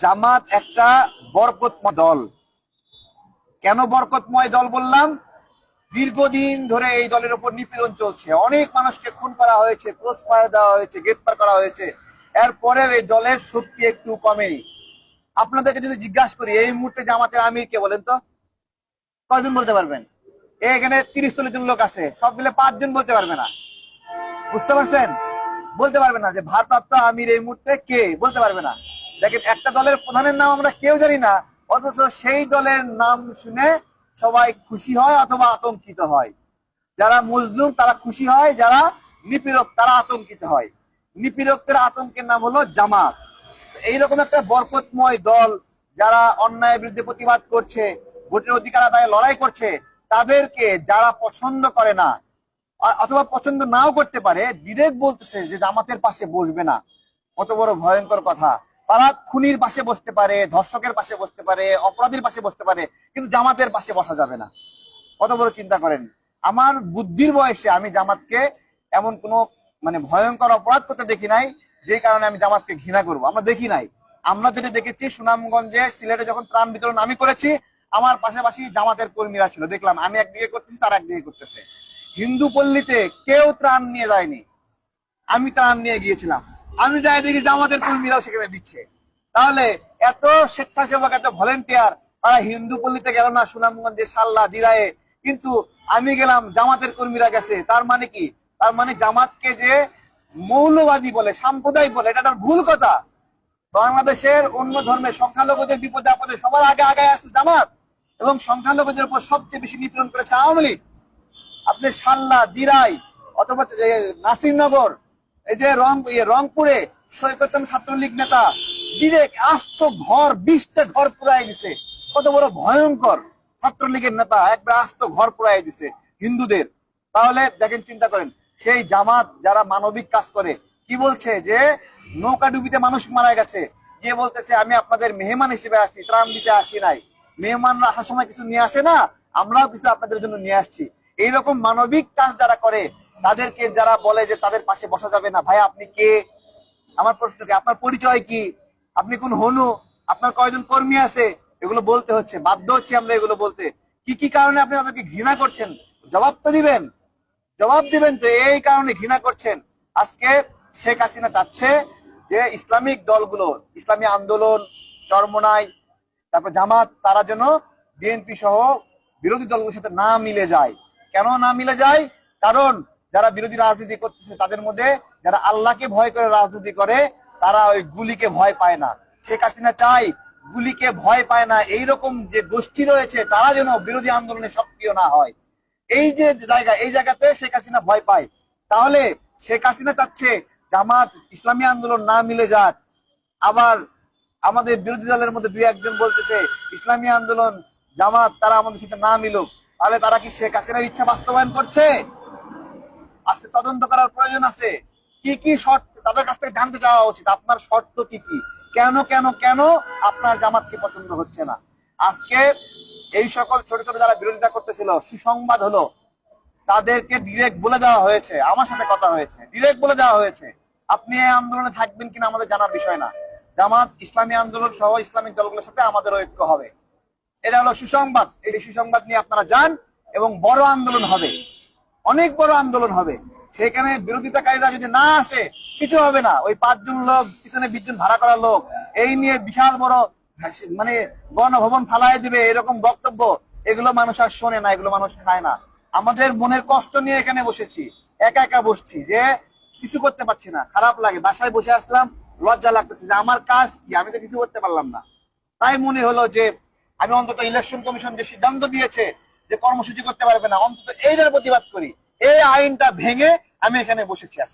জামাত একটা বরকতময় দল। কেন বরকতময় দল বললাম? দীর্ঘদিন ধরে এই দলের উপর নিপীড়ন চলছে। অনেক মানুষকে খুন করা হয়েছে ক্রস দেওয়া হয়েছে, গ্রেপ্তার করা হয়েছে। এরপরেও এই দলের শক্তি একটু কমেনি। আপনাদেরকে যদি জিজ্ঞাসা করি, এই মুহূর্তে জামাতের আমির কে বলেন তো? কয়জন বলতে পারবেন? এখানে তিরিশ চল্লিশ জন লোক আছে। সব মিলে পাঁচজন বলতে পারবে না। বুঝতে পারছেন? বলতে পারবে না যে ভারপ্রাপ্ত আমির এই মুহূর্তে কে? বলতে পারবে না। দেখেন একটা দলের প্রধানের নাম আমরা কেউ জানি না, অথচ সেই দলের নাম শুনে সবাই খুশি হয় অথবা আতঙ্কিত হয়। যারা মজলুম, তারা খুশি হয়, যারা নিপীড়ক, তারা আতঙ্কিত হয়। নিপীড়কদের আতঙ্কের নাম হলো জামাত। এইরকম একটা বরকতময় দল যারা অন্যায়ের বিরুদ্ধে প্রতিবাদ করছে, ভোটের অধিকার আদায়ে লড়াই করছে, তাদেরকে যারা পছন্দ করে না অথবা পছন্দ নাও করতে পারে ডিরেক্ট বলতেছে যে জামাতের পাশে বসবে না। কত বড় ভয়ঙ্কর কথা। তারা খুনির পাশে বসতে পারে, ধর্ষকের পাশে বসতে পারে, অপরাধীর পাশে বসতে পারে, কিন্তু জামাতের পাশে বসা যাবে না। কত বড় চিন্তা করেন? আমার বুদ্ধির বয়সে আমি জামাতকে এমন কোনো মানে ভয়ঙ্কর অপরাধ করতে দেখি নাই যে কারণে আমি জামাতকে ঘৃণা করব। আমরা দেখি নাই। আমরা যেটা দেখেছি, সুনামগঞ্জে সিলেটে যখন ত্রাণ বিতরণ আমি করেছি, আমার পাশাপাশি জামাতের কর্মীরা ছিল। দেখলাম, আমি একদিকে করতেছি, তারা একদিকে করতেছে। হিন্দু পল্লীতে কেউ ত্রাণ নিয়ে যায়নি। আমি ত্রাণ নিয়ে গিয়েছিলাম। আমি যাই দেখি জামাতের কর্মীরাও সেখানে দিচ্ছে। তাহলে এত স্বেচ্ছাসেবক, এত ভলেন্টিয়ার, তারা হিন্দু পল্লীতে গেল না সুনামগঞ্জে সাল্লা দিরায়ে। কিন্তু আমি গেলাম জামাতের কর্মীরা গেছে। তার মানে কি? তার মানে জামাতকে যে মৌলবাদী বলে, সাম্প্রদায়িক বলে, এটা একটা ভুল কথা। বাংলাদেশের অন্য ধর্মের সংখ্যালঘুদের বিপদে আপদে সবার আগে আগে আছে জামাত। এবং সংখ্যালঘুদের উপর সবচেয়ে বেশি নিপীড়ন করেছে আওয়ামী লীগ। আপনি সাল্লা দিরাই, অথবা নাসিরনগর এই যে রং রংপুরে সৈকতম ছাত্রলীগ নেতা ডিরেক্ট আস্ত ঘর, বিশটা ঘর পুরাই দিছে। কত বড় ভয়ঙ্কর ছাত্রলীগের নেতা একবার আস্ত ঘর পুরাই দিছে হিন্দুদের। তাহলে দেখেন, চিন্তা করেন, সেই জামাত যারা মানবিক কাজ করে, কি বলছে যে নৌকা ডুবিতে মানুষ মারা গেছে? যে বলতেছে, আমি আপনাদের মেহমান হিসেবে আসছি ত্রাণ দিতে আসি নাই। মেহমানরা আসার সময় কিছু নিয়ে আসে না, আমরাও কিছু আপনাদের জন্য নিয়ে আসছি। এইরকম মানবিক কাজ যারা করে তাদেরকে যারা বলে যে তাদের পাশে বসা যাবে না, ভাই আপনি কে? আমার প্রশ্ন কি, আপনার পরিচয় কি? আপনি কোন হনু? আপনার কয়জন কর্মী আছে? এগুলো বলতে হচ্ছে, বাধ্য হচ্ছে আমরা এগুলো বলতে। কি কি কারণে আপনি তাদেরকে ঘৃণা করছেন? জবাব তো দিবেন। জবাব দিবেন তো, এই কারণে ঘৃণা করছেন। আজকে শেখ হাসিনা চাচ্ছে যে ইসলামিক দলগুলো, ইসলামী আন্দোলন, চরমনাই, তারপর জামাত, তারা যেন বিএনপি সহ বিরোধী দলগুলোর সাথে না মিলে যায়। কেন না মিলে যায়? কারণ যারা বিরোধী রাজনীতি করতেছে, তাদের মধ্যে যারা আল্লাহকে ভয় করে রাজনীতি করে, তারা ওই গুলিকে ভয় পায় না। শেখ হাসিনা চাই গুলিকে ভয় পায় না। এইরকম যে গোষ্ঠী রয়েছে, তারা যেন বিরোধী আন্দোলনে সক্রিয় না হয়। এই যে জায়গা, এই জায়গাতে শেখ হাসিনা ভয় পায়। তাহলে শেখ হাসিনা চাচ্ছে জামাত ইসলামী আন্দোলন না মিলে যাক। আবার আমাদের বিরোধী দলের মধ্যে দুই একজন বলতেছে, ইসলামী আন্দোলন, জামাত, তারা আমাদের সাথে না মিলুক। তাহলে তারা কি শেখ হাসিনার ইচ্ছা বাস্তবায়ন করছে? আছে, তদন্ত করার প্রয়োজন আছে। কি কি শর্ত, তাদের কাছ থেকে জানতে চাওয়া উচিত। আপনার শর্ত কি কি? কেন কেন কেন আপনার জামাতকে পছন্দ হচ্ছে না? আজকে এই সকল ছোট ছোট যারা বিরোধিতা করতেছিল, সুসংবাদ হলো, তাদেরকে ডিরেক্ট বলে দেওয়া হয়েছে। আমার সাথে কথা হয়েছে। ডিরেক্ট বলে দেওয়া হয়েছে। আপনি এই আন্দোলনে থাকবেন কিনা আমাদের জানার বিষয় না। জামাত, ইসলামী আন্দোলন সহ ইসলামিক দলগুলোর সাথে আমাদের ঐক্য হবে। এটা হলো সুসংবাদ। এই সুসংবাদ নিয়ে আপনারা যান এবং বড় আন্দোলন হবে। অনেক বড় আন্দোলন হবে। সেখানে বিরোধিতাকারীরা যদি না আসে, কিছু হবে না। ওই পাঁচজন লোক, পিছনে বিশজন ভাড়া করা লোক, এই নিয়ে বিশাল বড় মানে গণভবন ফালাই দিবে এরকম বক্তব্য, এগুলো মানুষ আর শোনে না, এগুলো মানুষ খায় না। আমাদের মনের কষ্ট নিয়ে এখানে বসেছি। একা একা বসছি যে কিছু করতে পারছি না। খারাপ লাগে। বাসায় বসে আসলাম, লজ্জা লাগতেছে যে আমার কাজ কি? আমি তো কিছু করতে পারলাম না। তাই মনে হলো যে আমি অন্তত ইলেকশন কমিশন যে সিদ্ধান্ত দিয়েছে, যে কর্মসূচি করতে পারবে না, অন্তত এইটার প্রতিবাদ করি। এই আইনটা ভেঙে আমি এখানে বসেছি আজকে।